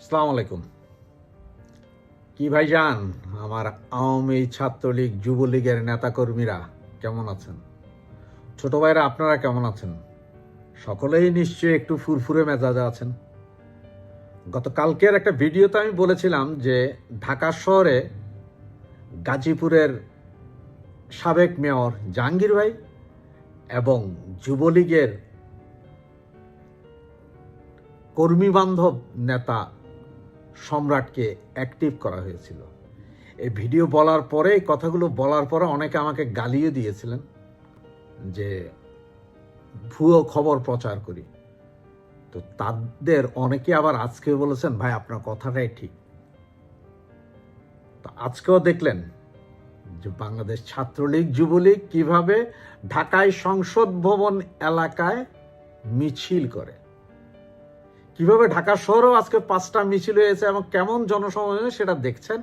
আসসালামু আলাইকুম। কি ভাইজান, আমার আওয়ামী ছাত্রলীগ, যুবলীগের নেতাকর্মীরা কেমন আছেন? ছোট ভাইরা আপনারা কেমন আছেন? সকলেই নিশ্চয়ই একটু ফুরফুরে মেজাজে আছেন। গতকালকের একটা ভিডিওতে আমি বলেছিলাম যে ঢাকা শহরে গাজীপুরের সাবেক মেয়র জাহাঙ্গীর ভাই এবং যুবলীগের কর্মী বান্ধব নেতা সম্রাটকে অ্যাক্টিভ করা হয়েছিল। এই ভিডিও বলার পরে কথাগুলো বলার পরে অনেকে আমাকে গালিও দিয়েছিলেন যে, ভুয়ো খবর প্রচার করি। তো তাদের অনেকে আবার আজকে বলেছেন, ভাই, আপনার কথাটাই ঠিক। তো আজকেও দেখলেন যে বাংলাদেশ ছাত্রলীগ, যুবলীগ কীভাবে ঢাকায় সংসদ ভবন এলাকায় মিছিল করে। কীভাবে ঢাকা শহরেও আজকে পাঁচটা মিছিল হয়েছে এবং কেমন জনসমাবেশ সেটা দেখছেন।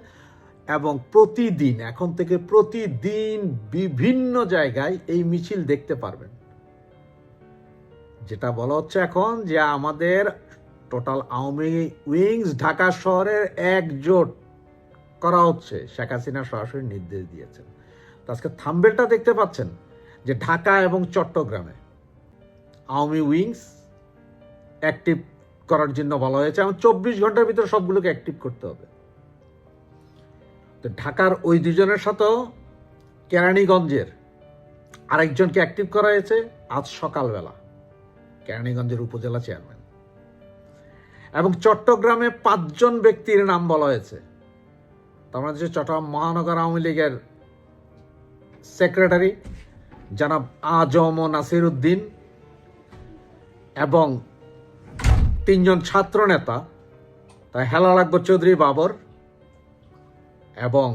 এবং প্রতিদিন, এখন থেকে প্রতিদিন বিভিন্ন জায়গায় এই মিছিল দেখতে পারবেন। যেটা বলা হচ্ছে এখন যে আমাদের টোটাল আওয়ামী উইংস ঢাকা শহরের একজোট করা হচ্ছে। শেখ হাসিনা সরাসরি নির্দেশ দিয়েছেন। তো আজকে থাম্বেলটা দেখতে পাচ্ছেন যে ঢাকা এবং চট্টগ্রামে আওয়ামী উইংস অ্যাক্টিভ করার জন্য বলা হয়েছে এবং চব্বিশ ঘণ্টার ভিতরে সবগুলোকে অ্যাক্টিভ করতে হবে। তো ঢাকার ওই দুজনের সাথেও কেরানীগঞ্জের আরেকজনকে অ্যাক্টিভ করা হয়েছে আজ সকালবেলা, কেরানীগঞ্জের উপজেলা চেয়ারম্যান এবং চট্টগ্রামে পাঁচজন ব্যক্তির নাম বলা হয়েছে। তার মধ্যে চট্টগ্রাম মহানগর আওয়ামী লীগের সেক্রেটারি জনাব আজম নাসির উদ্দিন এবং তিনজন ছাত্র নেতা, তাই হেলাল আকবর চৌধুরী বাবর এবং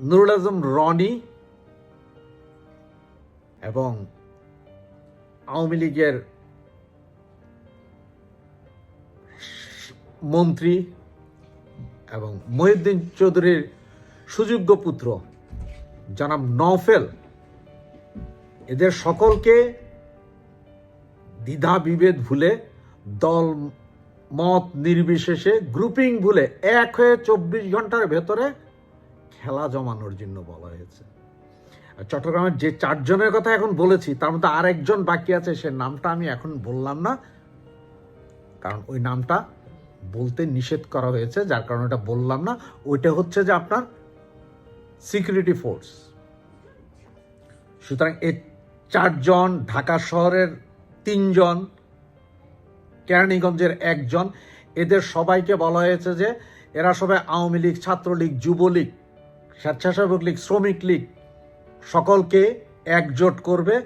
নুরুল আজম রনি এবং আওয়ামী লীগের মন্ত্রী এবং মহিউদ্দিন চৌধুরীর সুযোগ্য পুত্র জনাব নফেল এদের সকলকে দ্বিধা বিভেদ ভুলে দল মত নির্বিশেষে গ্রুপিং ভুলে এক হয়ে চব্বিশ ঘণ্টার ভেতরে খেলা জমানোর জন্য বলা হয়েছে। চট্টগ্রামের যে চারজনের কথা এখন বলেছি, তার মধ্যে আরেকজন বাকি আছে, সে নামটা আমি এখন বললাম না। কারণ ওই নামটা বলতে নিষেধ করা হয়েছে, যার কারণে ওটা বললাম না। ওইটা হচ্ছে যে আপনার সিকিউরিটি ফোর্স সুতরাং এই চারজন ঢাকা শহরের তিনজন কেরানীগঞ্জের একজন। এদের সবাইকে বলা হয়েছে যে, এরা সবাই আওয়ামী লীগ, ছাত্রলীগ, যুবলীগ, স্বেচ্ছাসেবক লীগ, শ্রমিক লীগ, সকলকে একজোট করবে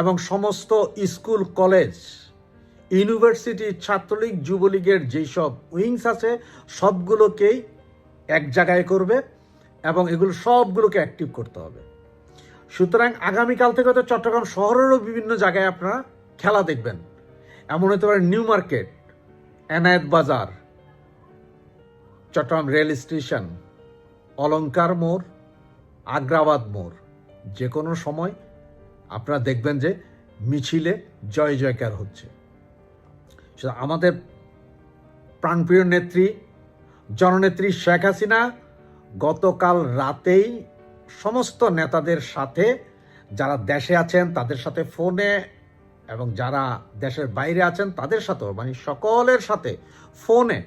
এবং সমস্ত স্কুল, কলেজ, ইউনিভার্সিটি, ছাত্রলীগ, যুবলীগের যেসব উইংস আছে, সবগুলোকেই এক জায়গায় করবে এবং এগুলো সবগুলোকে অ্যাক্টিভ করতে হবে। সুতরাং আগামীকাল থেকে তো চট্টগ্রাম শহরেরও বিভিন্ন জায়গায় আপনারা খেলা দেখবেন। এমন হতে পারে নিউ মার্কেট, এনায়েত বাজার, চট্টগ্রাম রেল স্টেশন, অলঙ্কার মোড়, আগ্রাবাদ মোড়। যে কোনো সময় আপনারা দেখবেন যে মিছিলে জয় জয়কার হচ্ছে। আমাদের প্রাণপ্রিয় নেত্রী, জননেত্রী শেখ হাসিনা গতকাল রাতেই সমস্ত নেতাদের সাথে, যারা দেশে আছেন, তাদের সাথে ফোনে এবং যারা দেশের বাইরে আছেন, তাদের সাথেও মানে সকলের সাথে ফোনে,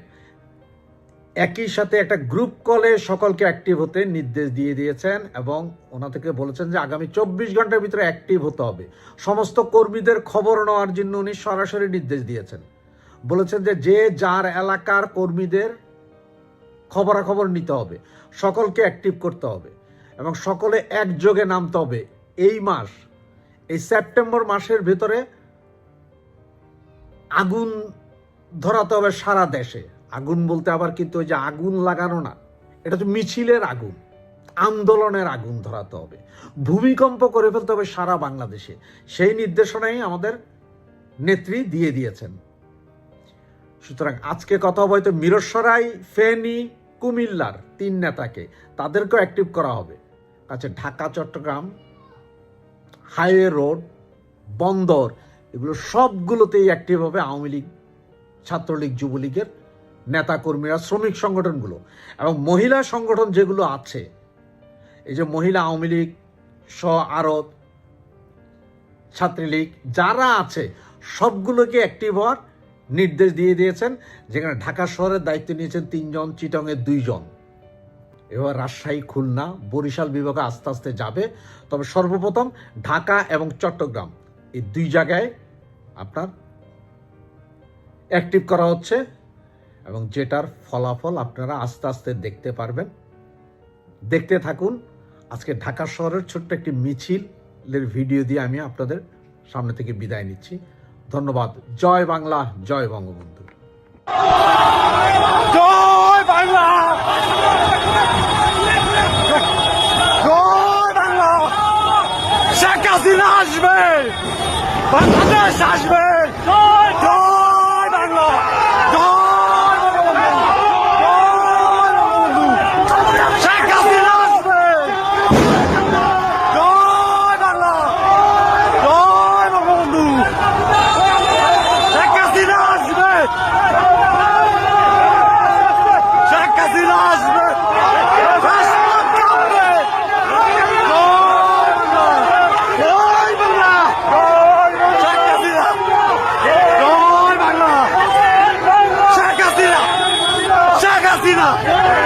একই সাথে একটা গ্রুপ কলে সকলকে অ্যাক্টিভ হতে নির্দেশ দিয়ে দিয়েছেন এবং ওনা থেকে বলেছেন যে আগামী চব্বিশ ঘণ্টার ভিতরে অ্যাক্টিভ হতে হবে। সমস্ত কর্মীদের খবর নেওয়ার জন্য উনি সরাসরি নির্দেশ দিয়েছেন। বলেছেন যে যে যার এলাকার কর্মীদের খবরাখবর নিতে হবে, সকলকে অ্যাক্টিভ করতে হবে এবং সকলে একযোগে নামতে হবে। এই মাস, এই সেপ্টেম্বর মাসের ভেতরে আগুন ধরাতে হবে সারা দেশে। আগুন বলতে আবার কিন্তু ওই যে আগুন লাগানো না, এটা তো মিছিলের আগুন, আন্দোলনের আগুন ধরাতে হবে। ভূমিকম্প করে ফেলতে হবে সারা বাংলাদেশে। সেই নির্দেশনাই আমাদের নেত্রী দিয়ে দিয়েছেন। সুতরাং আজকে কথা হবে হয়তো মিরসরাই, ফেনী, কুমিল্লার তিন নেতাকে। তাদেরকেও অ্যাক্টিভ করা হবে। আচ্ছা ঢাকা, চট্টগ্রাম, হাইওয়ে রোড, বন্দর এগুলো সবগুলোতেই অ্যাক্টিভ হবে আওয়ামী লীগ, ছাত্রলীগ, যুবলীগের নেতাকর্মীরা, শ্রমিক সংগঠনগুলো এবং মহিলা সংগঠন যেগুলো আছে, এই যে মহিলা আওয়ামী লীগ, স্ব আরত ছাত্রলীগ, যারা আছে, সবগুলোকে অ্যাক্টিভ হওয়ার নির্দেশ দিয়ে দিয়েছেন। যেখানে ঢাকা শহরের দায়িত্ব নিয়েছেন তিনজন, চিটংয়ের দুইজন। এবার রাজশাহী, খুলনা, বরিশাল বিভাগে আস্তে আস্তে যাবে। তবে সর্বপ্রথম ঢাকা এবং চট্টগ্রাম, এই দুই জায়গায় আপনার অ্যাক্টিভ করা হচ্ছে এবং যেটার ফলাফল আপনারা আস্তে আস্তে দেখতে পারবেন। দেখতে থাকুন, আজকে ঢাকা শহরের ছোট্ট একটি মিছিলের ভিডিও দিয়ে আমি আপনাদের সামনে থেকে বিদায় নিচ্ছি। ধন্যবাদ, জয় বাংলা, জয় বঙ্গবন্ধু। জয় বাংলা! জয় বাংলা! শেখ হাসিনা আসবে! বাংলাদেশ আসবে 有有